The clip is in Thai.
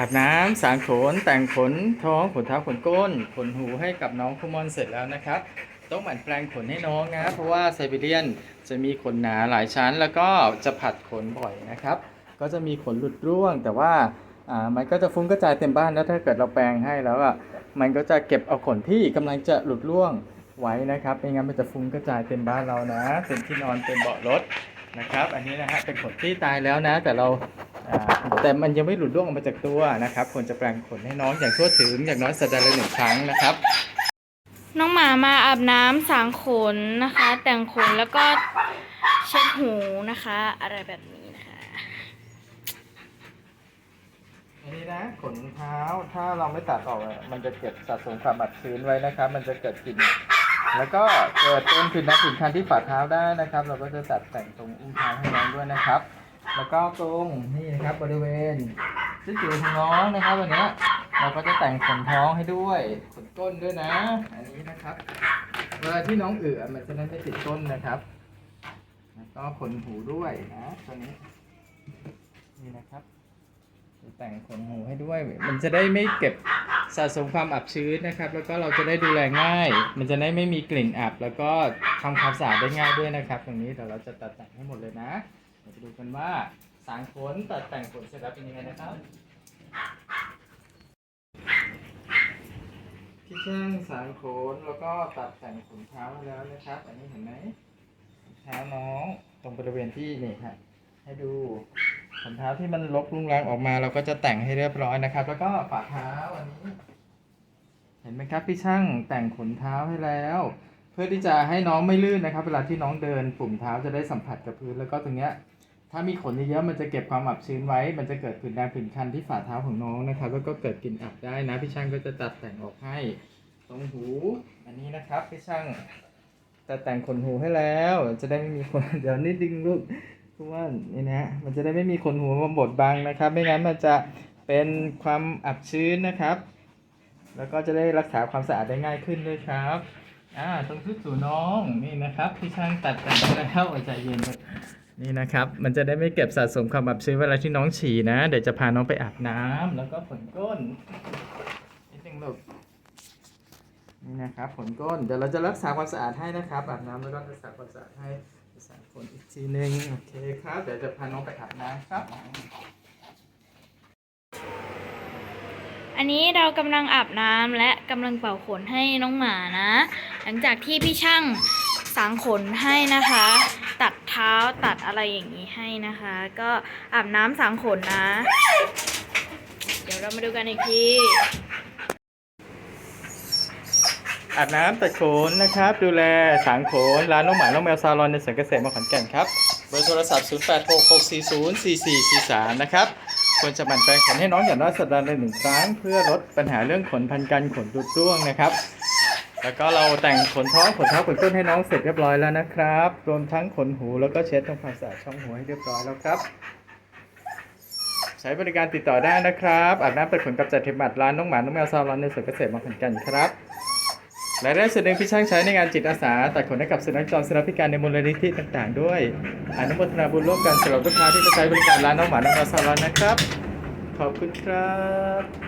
อาบน้ำสางขนแต่งขนท้องขนเท้าขนก้น ขนหูให้กับน้องคุมอนเสร็จแล้วนะครับ ต้องหมั่นแปลงขนให้น้องนะเพราะว่าไซบีเรียนจะมีขนหนาหลายชั้น แล้วก็จะผัดขนบ่อยนะครับ ก็จะมีขนหลุดร่วง แต่ว่าอ่ามันก็จะฟุ้งกระจายเต็มบ้านแล้วถ้าเกิดเราแปลงให้แล้วอะมันก็จะเก็บเอาขนที่กำลังจะหลุดร่วงไว้นะครับไม่งั้นมันจะฟุ้งกระจายเต็มบ้านเรานะเต็มที่นอนเต็มเบาะรถนะครับ อันนี้นะฮะเป็นขนที่ตายแล้วนะแต่เรา แต่มันยังไม่หลุดร่วงออกมาจากตัวนะครับควรจะแปลงขนให้น้องอย่างทั่วถึงอย่างน้อยสัปดาห์ละหนึ่งครั้งนะครับ น้องหมามาอาบน้ำสางขนนะคะ แต่งขนแล้วก็เช็ดหูนะคะ อะไรแบบนี้นะคะอันนี้นะขนเท้าถ้าเราไม่ตัดออกอะมันจะเก็บสะสมความอับชื้นไว้นะครับ มันจะเกิดกลิ่นแล้วก็เกิดเป็นผื่นน้ำผื่นคันที่ฝ่าเท้าได้นะครับ เราก็จะตัดแต่งตรงอุ้งเท้าให้น้องด้วยนะครับ แล้วก็ตรงนี่นะครับบริเวณซึ่งจิ๋วของน้องนะครับวันนี้เราก็จะแต่งขนท้องให้ด้วยขนก้นด้วยนะ อันนี้นะครับ เวลาที่น้องเอือมันจะได้ไม่ติดก้นนะครับ แล้วก็ขนหูด้วยนะตัวนี้นี่นะครับจะแต่งขนหูให้ด้วย มันจะได้ไม่เก็บสะสมความอับชื้นนะครับ แล้วก็เราจะได้ดูแลง่าย มันจะได้ไม่มีกลิ่นอับ แล้วก็ทำความสะอาดได้ง่ายด้วยนะครับ ตรงนี้เดี๋ยวเราจะตัดแต่งให้หมดเลยนะ ดี๋ยวไปดูกันว่าสางขนตัดแต่งขนเสร็จแล้วเป็นยังไงนะครับที่ช่างสางขนแล้วก็ตัดแต่งขนเท้าแล้วนะครับอันนี้เห็นไหมเท้าน้องตรงบริเวณที่นี่ครับให้ดูขนเท้าที่มันลกลุงรังออกมา เราก็จะแต่งให้เรียบร้อยนะครับ แล้วก็ฝ่าเท้าอันนี้ เห็นไหมครับพี่ช่างแต่งขนเท้าให้แล้ว เพื่อที่จะให้น้องไม่ลื่นนะครับ เวลาที่น้องเดินปุ่มเท้าจะได้สัมผัสกับพื้นแล้วก็ตรงเนี้ย ถ้ามีขนเยอะๆมันจะเก็บความอับชื้นไว้ มันจะเกิดผื่นแดงผื่นคันที่ฝ่าเท้าของน้องนะครับ แล้วก็เกิดกลิ่นอับได้นะ พี่ช่างก็จะตัดแต่งออกให้ ตรงหู อันนี้นะครับ พี่ช่างตัดแต่งขนหูให้แล้ว จะได้ไม่มีคนเดี๋ยวนิดนึงลูกเพราะว่านี่นะ มันจะได้ไม่มีขนหัวมาบดบังนะครับ ไม่งั้นมันจะเป็นความอับชื้นนะครับ แล้วก็จะได้รักษาความสะอาดได้ง่ายขึ้นด้วยครับ อ่า ตรงชุดสูน้องนี่นะครับที่ช่างตัดแต่งแล้วใจเย็นเลย นี่นะครับ มันจะได้ไม่เก็บสะสมความอับชื้นเวลาที่น้องฉี่นะ เดี๋ยวจะพาน้องไปอาบน้ำแล้วก็ผลก้นนิดนึงลูกนี่นะครับผลก้น เดี๋ยวเราจะรักษาความสะอาดให้นะครับอาบน้ำแล้วก็รักษาความสะอาดให้สามคนอีกทีนึงโอเคครับเดี๋ยวจะพาน้องไปอาบน้ำครับ อันนี้เรากำลังอาบน้ำและกำลังเป่าขนให้น้องหมานะ หลังจากที่พี่ช่างสางขนให้นะคะ ตัดเท้าตัดอะไรอย่างนี้ให้นะคะ ก็อาบน้ำสางขนนะ เดี๋ยวเรามาดูกันอีกทีอาบน้ำตัดขนนะครับ ดูแลสางขนร้านน้องหมาน้องแมวซาลอนในสวนเกษตรมาขอนแก่นครับเบอร์โทรศัพท์ 0 8 6 6 4 0 4 4 4 3 นะครับควรจะหมั่นแปรงขนให้น้องอย่างน้อยสัปดาห์ละหนึ่งครั้ง เพื่อลดปัญหาเรื่องขนพันกันขนดุดร่วงนะครับ แล้วก็เราแต่งขนท้องขนเท้าขนก้นให้น้องเสร็จเรียบร้อยแล้วนะครับ รวมทั้งขนหูแล้วก็เช็ดทำความสะอาดช่องหูให้เรียบร้อยแล้วครับ ใช้บริการติดต่อได้นะครับอาบน้ำตัดขนกับจัดเทปมัดร้านน้องหมาน้องแมวซาลอนในสวนเกษตรมาขอนแก่นครับและได้ส่วนหนึ่งพี่ช่างใช้ในงานจิตอาสาตัดขนให้กับสุนัขจรสุนัขพิการในมูลนิธิต่างๆ ด้วยอนุโมทนาบุญร่วมกันสำหรับลูกค้าที่มาใช้บริการร้านน้องหมาน้องแมวซาลอนนะครับ ขอบคุณครับ